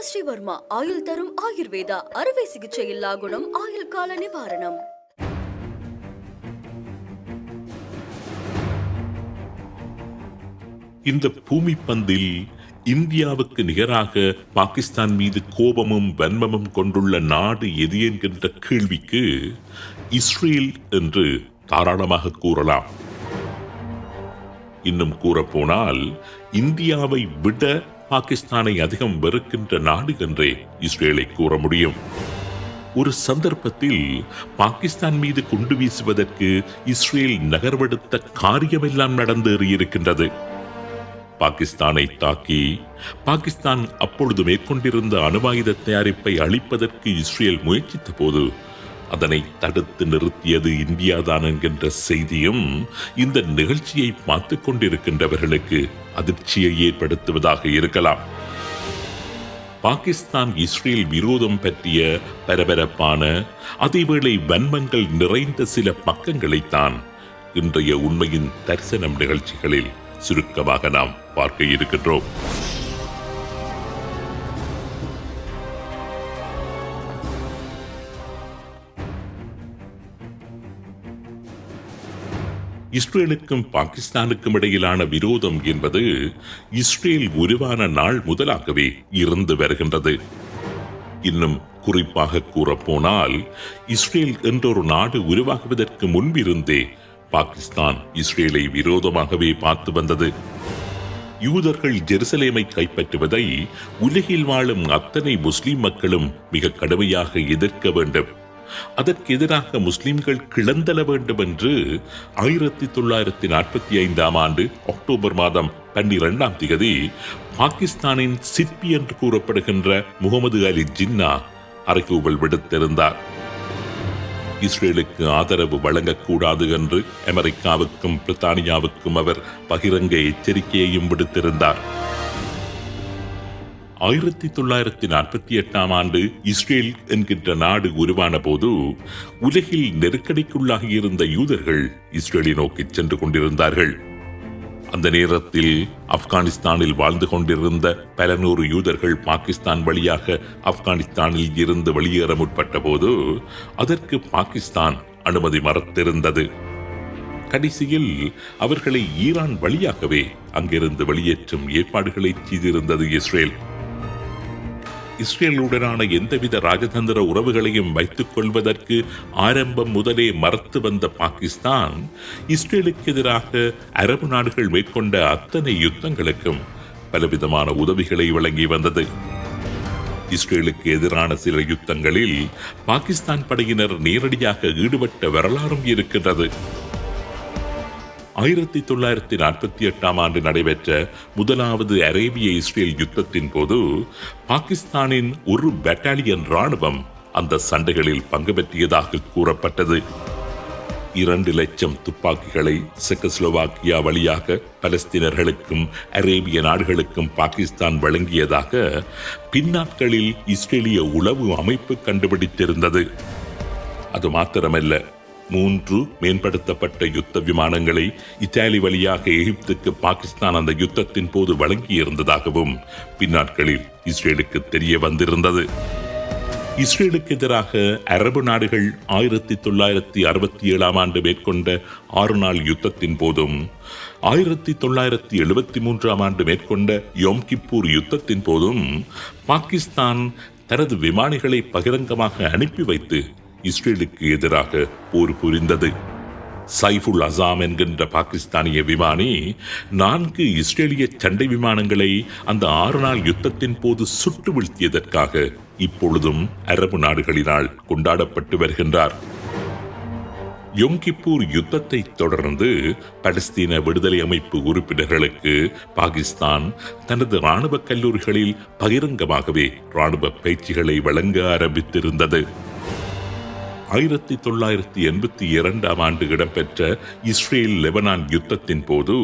Doctor Sreevarma ஆயுள் தரும் ஆயுர்வேதா அறுவை சிகிச்சை இல்லா குணம் ஆயுள் கால நிவாரணம். இந்த பூமி பந்தில் இந்தியாவுக்கு நிகராக பாகிஸ்தான் மீது கோபமும் வன்மமும் கொண்டுள்ள நாடு எது என்கின்ற கேள்விக்கு இஸ்ரேல் என்று தாராளமாக கூறலாம். இன்னும் கூறப்போனால் இந்தியாவை விட பாகிஸ்தானை அதிகம் வெறுக்கின்ற நாடு என்றே இஸ்ரேலை கூற முடியும். ஒரு சந்தர்ப்பத்தில் பாகிஸ்தான் மீது குண்டு வீசுவதற்கு இஸ்ரேல் நகர்வெடுத்த காரியமெல்லாம் நடந்தேறியிருக்கின்றது. பாகிஸ்தானை தாக்கி பாகிஸ்தான் அப்பொழுது மேற்கொண்டிருந்த அணுவாயுத தயாரிப்பை அழிப்பதற்கு இஸ்ரேல் முயற்சித்த போது அதனை தடுத்து நிறுத்தியது இந்தியாதான் என்கின்ற செய்தியும் இந்த நிகழ்ச்சியை பார்த்து கொண்டிருக்கின்றவர்களுக்கு அதிர்ச்சியை ஏற்படுத்துவதாக இருக்கலாம். பாகிஸ்தான் இஸ்ரேல் விரோதம் பற்றிய பரபரப்பான அதேவேளை வன்மங்கள் நிறைந்த சில பக்கங்களைத்தான் இன்றைய உண்மையின் தரிசனம் நிகழ்ச்சிகளில் சுருக்கமாக நாம் பார்க்க இருக்கின்றோம். இஸ்ரேலுக்கும் பாகிஸ்தானுக்கும் இடையிலான விரோதம் என்பது இஸ்ரேல் உருவான நாள் முதலாகவே இருந்து வருகின்றது. இன்னும் குறிப்பாக கூறப்போனால் இஸ்ரேல் என்றொரு நாடு உருவாகுவதற்கு முன்பிருந்தே பாகிஸ்தான் இஸ்ரேலை விரோதமாகவே பார்த்து வந்தது. யூதர்கள் ஜெருசலேமை கைப்பற்றுவதை உலகில் வாழும் அத்தனை முஸ்லிம் மக்களும் மிக கடுமையாக எதிர்க்க வேண்டும். அதற்கு எதிராக முஸ்லிம்கள் கிளந்தள வேண்டும் என்று ஆயிரத்தி தொள்ளாயிரத்தி நாற்பத்தி ஐந்தாம் ஆண்டு அக்டோபர் மாதம் பன்னிரெண்டாம் திகதி பாகிஸ்தானின் சிற்பி என்று கூறப்படுகின்ற முகமது அலி ஜின்னா அறைகூவல் விடுத்திருந்தார். இஸ்ரேலுக்கு ஆதரவு வழங்கக்கூடாது என்று அமெரிக்காவுக்கும் பிரித்தானியாவுக்கும் அவர் பகிரங்க எச்சரிக்கையையும் விடுத்திருந்தார். ஆயிரத்தி தொள்ளாயிரத்தி நாற்பத்தி எட்டாம் ஆண்டு இஸ்ரேல் என்கின்ற நாடு உருவான போது உலகில் நெருக்கடிக்குள்ளாகி இருந்த யூதர்கள் இஸ்ரேலை நோக்கி சென்று கொண்டிருந்தார்கள். அந்த நேரத்தில் ஆப்கானிஸ்தானில் வாழ்ந்து கொண்டிருந்த பல நூறு யூதர்கள் பாகிஸ்தான் வழியாக ஆப்கானிஸ்தானில் இருந்து வெளியேற முற்பட்ட போது அதற்கு பாகிஸ்தான் அனுமதி மறுத்திருந்தது. கடைசியில் அவர்களை ஈரான் வழியாகவே அங்கிருந்து வெளியேற்றும் ஏற்பாடுகளை செய்திருந்தது இஸ்ரேல். இஸ்ரேலுடனான எந்தவித ராஜதந்திர உறவுகளையும் வைத்துக் கொள்வதற்கு ஆரம்பம் முதலே மறுத்து வந்த பாகிஸ்தான் இஸ்ரேலுக்கு எதிராக அரபு நாடுகள் மேற்கொண்ட அத்தனை யுத்தங்களுக்கும் பலவிதமான உதவிகளை வழங்கி வந்தது. இஸ்ரேலுக்கு எதிரான சில யுத்தங்களில் பாகிஸ்தான் படையினர் நேரடியாக ஈடுபட்ட வரலாறும் இருக்கின்றது. ஆயிரத்தி தொள்ளாயிரத்தி நாற்பத்தி எட்டாம் ஆண்டு நடைபெற்ற முதலாவது அரேபிய இஸ்ரேல் யுத்தத்தின் போது பாகிஸ்தானின் ஒரு பெட்டாலியன் ராணுவம் அந்த சண்டைகளில் பங்கு பெற்றியதாக கூறப்பட்டது. இரண்டு லட்சம் துப்பாக்கிகளை செக்கஸ்லோவாக்கியா வழியாக பலஸ்தீனர்களுக்கும் அரேபிய நாடுகளுக்கும் பாகிஸ்தான் வழங்கியதாக பின்னாட்களில் இஸ்ரேலிய உளவு அமைப்பு கண்டுபிடித்திருந்தது. அது மாத்திரமல்ல மூன்று மேம்படுத்தப்பட்ட யுத்த விமானங்களை இத்தாலி வழியாக எகிப்துக்கு பாகிஸ்தான் அந்த யுத்தத்தின் போது வழங்கியிருந்ததாகவும் பின்னாட்களில் இஸ்ரேலுக்கு தெரிய வந்திருந்தது. இஸ்ரேலுக்கு எதிராக அரபு நாடுகள் ஆயிரத்தி தொள்ளாயிரத்தி அறுபத்தி ஏழாம் ஆண்டு மேற்கொண்ட ஆறு நாள் யுத்தத்தின் போதும் ஆயிரத்தி தொள்ளாயிரத்தி எழுபத்தி மூன்றாம் ஆண்டு மேற்கொண்ட யோம் கிப்பூர் யுத்தத்தின் போதும் பாகிஸ்தான் தனது விமானிகளை பகிரங்கமாக அனுப்பி வைத்து இஸ்ரேலுக்கு எதிராக போர் புரிந்தது. சைஃபுல் அசாம் என்கின்ற பாகிஸ்தானிய விமானி நான்கு இஸ்ரேலிய சண்டை விமானங்களை அந்த ஆறு நாள் யுத்தத்தின் போது சுட்டு வீழ்த்தியதற்காக இப்பொழுதும் அரபு நாடுகளினால் கொண்டாடப்பட்டு வருகின்றார். யொங்கிப்பூர் யுத்தத்தை தொடர்ந்து பலஸ்தீன விடுதலை அமைப்பு உறுப்பினர்களுக்கு பாகிஸ்தான் தனது ராணுவ கல்லூரிகளில் பகிரங்கமாகவே ராணுவ பயிற்சிகளை வழங்க ஆரம்பித்திருந்தது. ஆயிரத்தி தொள்ளாயிரத்தி எண்பத்தி இரண்டாம் ஆண்டு இடம்பெற்ற இஸ்ரேல் லெபனான் யுத்தத்தின் போது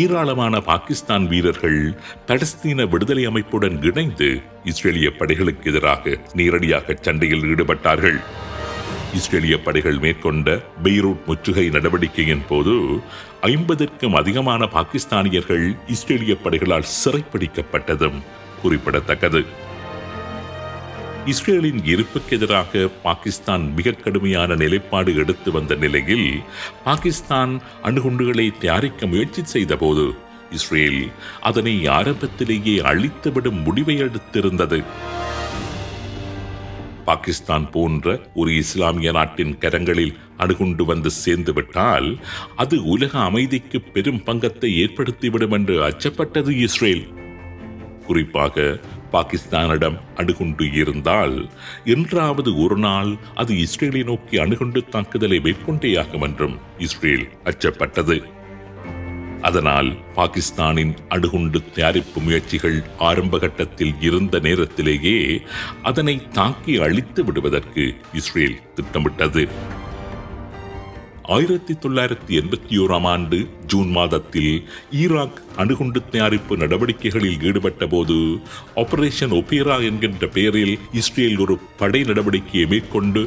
ஏராளமான பாகிஸ்தான் வீரர்கள் பலஸ்தீன விடுதலை அமைப்புடன் இணைந்து இஸ்ரேலிய படைகளுக்கு எதிராக நேரடியாக சண்டையில் ஈடுபட்டார்கள். இஸ்ரேலிய படைகள் மேற்கொண்ட பெய்ரூட் முற்றுகை நடவடிக்கையின் போது ஐம்பதற்கும் அதிகமான பாகிஸ்தானியர்கள் இஸ்ரேலிய படைகளால் சிறைப்பிடிக்கப்பட்டதும் குறிப்பிடத்தக்கது. இஸ்ரேலின் இருப்புக்கு எதிராக பாகிஸ்தான் மிக கடுமையான நிலைப்பாடு எடுத்து வந்த நிலையில் பாகிஸ்தான் அணுகுண்டுகளை தயாரிக்க முயற்சி செய்தபோது இஸ்ரேல் அதனை ஆரம்பத்திலேயே அழித்துவிடும் முடிவை எடுத்திருந்தது. பாகிஸ்தான் போன்ற ஒரு இஸ்லாமிய நாட்டின் கரங்களில் அணுகுண்டு வந்து சேர்ந்து விட்டால் அது உலக அமைதிக்கு பெரும் பங்கத்தை ஏற்படுத்திவிடும் என்று அச்சப்பட்டது இஸ்ரேல். குறிப்பாக பாகிஸ்தானிடம் அணுகுண்டு இருந்தால் என்றாவது ஒரு நாள் அது இஸ்ரேலை நோக்கி அணுகுண்டு தாக்குதலை மேற்கொண்டேயாகும் என்றும் இஸ்ரேல் அச்சப்பட்டது. அதனால் பாகிஸ்தானின் அணுகுண்டு தயாரிப்பு முயற்சிகள் ஆரம்ப கட்டத்தில் இருந்த நேரத்திலேயே அதனை தாக்கி அழித்து விடுவதற்கு இஸ்ரேல் திட்டமிட்டது. ஆயிரத்தி தொள்ளாயிரத்தி எண்பத்தி ஓராம் ஆண்டு ஜூன் மாதத்தில் ஈராக் அணுகுண்டு தயாரிப்பு நடவடிக்கைகளில் ஈடுபட்ட போது ஆபரேஷன் ஒபேரா என்கின்ற பெயரில் இஸ்ரேல் ஒரு படை நடவடிக்கையை மேற்கொண்டு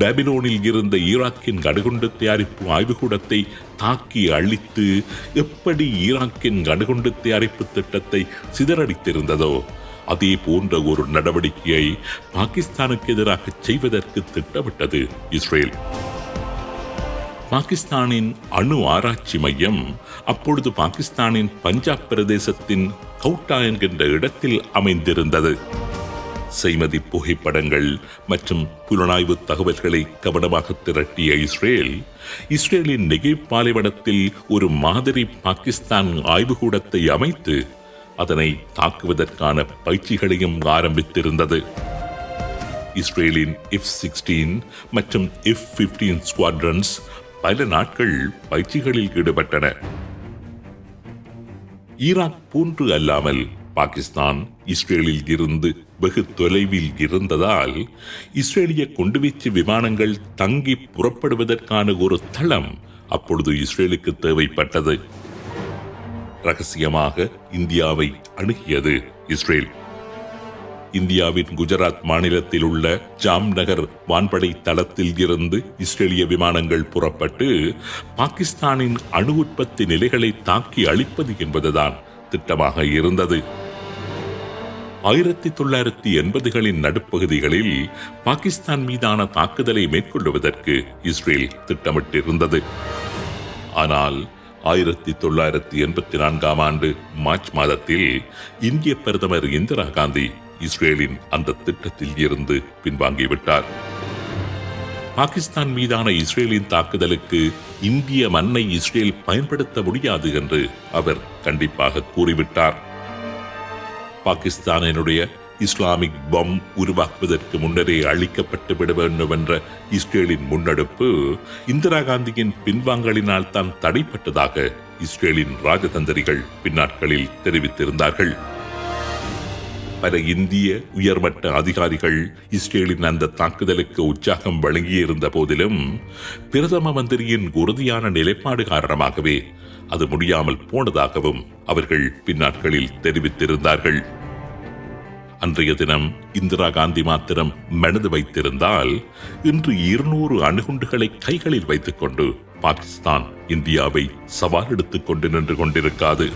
பேபிலோனில் இருந்த ஈராக்கின் அணுகுண்டு தயாரிப்பு ஆய்வுக்கூடத்தை தாக்கி அழித்து எப்படி ஈராக்கின் அணுகுண்டு தயாரிப்பு திட்டத்தை சிதறடித்திருந்ததோ அதே போன்ற ஒரு நடவடிக்கையை பாகிஸ்தானுக்கு எதிராக செய்வதற்கு திட்டமிட்டது இஸ்ரேல். பாகிஸ்தானின் அணு ஆராய்ச்சி மையம் அப்பொழுது பாகிஸ்தானின் பஞ்சாப் பிரதேசத்தின் கவுட்டா என்கின்ற இடத்தில் அமைந்திருந்தது. செய்மதி புகைப்படங்கள் மற்றும் புலனாய்வு தகவல்களை கவனமாக திரட்டிய இஸ்ரேல் இஸ்ரேலின் நெகிப் பாலைவனத்தில் ஒரு மாதிரி பாகிஸ்தான் ஆய்வுக்கூடத்தை அமைத்து அதனை தாக்குவதற்கான பயிற்சிகளையும் ஆரம்பித்திருந்தது. இஸ்ரேலின் எஃப் சிக்ஸ்டீன் மற்றும் எஃப் பிப்டீன் ஸ்குவாட்ரன்ஸ் பல நாட்கள் பயிற்சிகளில் ஈடுபட்டன. ஈராக் போன்று அல்லாமல் பாகிஸ்தான் இஸ்ரேலில் இருந்து வெகு தொலைவில் இருந்ததால் இஸ்ரேலிய குண்டுவீச்சு விமானங்கள் தங்கி புறப்படுவதற்கான ஒரு தளம் அப்பொழுது இஸ்ரேலுக்கு தேவைப்பட்டது. ரகசியமாக இந்தியாவை அணுகியது இஸ்ரேல். இந்தியாவின் குஜராத் மாநிலத்தில் உள்ள ஜாம்நகர் வான்படை தளத்தில் இருந்து இஸ்ரேலிய விமானங்கள் புறப்பட்டு பாகிஸ்தானின் அணு உற்பத்தி நிலைகளை தாக்கி அழிப்பது என்பதுதான் திட்டமாக இருந்தது. ஆயிரத்தி தொள்ளாயிரத்தி எண்பதுகளின் நடுப்பகுதிகளில் பாகிஸ்தான் மீதான தாக்குதலை மேற்கொள்வதற்கு இஸ்ரேல் திட்டமிட்டிருந்தது. ஆனால் ஆயிரத்தி தொள்ளாயிரத்தி எண்பத்தி நான்காம் ஆண்டு மார்ச் மாதத்தில் இந்திய பிரதமர் இந்திரா காந்தி இஸ்ரேலின் அந்த திட்டத்தில் இருந்து பின்வாங்கிவிட்டார். பாகிஸ்தான் மீதான இஸ்ரேலின் தாக்குதலுக்கு இந்திய மண்ணை இஸ்ரேல் பயன்படுத்த முடியாது என்று அவர் கண்டிப்பாக கூறிவிட்டார். பாகிஸ்தானினுடைய இஸ்லாமிக் பம் உருவாக்குவதற்கு முன்னரே அழிக்கப்பட்டு விட வேண்டும் என்ற இஸ்ரேலின் முன்னெடுப்பு இந்திரா காந்தியின் பின்வாங்கலினால் தான் தடைப்பட்டதாக இஸ்ரேலின் ராஜதந்திரிகள் பின்னாட்களில் தெரிவித்திருந்தார்கள். பல இந்திய உயர்மட்ட அதிகாரிகள் இஸ்ரேலின் அந்த தாக்குதலுக்கு உற்சாகம் வழங்கியிருந்த போதிலும் பிரதம மந்திரியின் உறுதியான நிலைப்பாடு காரணமாகவே அது முடியாமல் போனதாகவும் அவர்கள் பின்னாட்களில் தெரிவித்திருந்தார்கள். அன்றைய தினம் இந்திரா காந்தி மாத்திரம் மனது வைத்திருந்தால் இன்று இருநூறு அணுகுண்டுகளை கைகளில் வைத்துக்கொண்டு பாகிஸ்தான் இந்தியாவை சவால் எடுத்துக் கொண்டு நின்று கொண்டிருக்காது.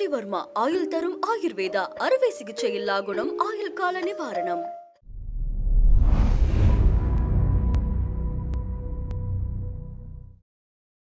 டாக்டர் ஸ்ரீவர்மா ஆயுள் தரும் ஆயுர்வேதா அறுவை சிகிச்சை இல்லா குணம் ஆயுள் கால நிவாரணம்.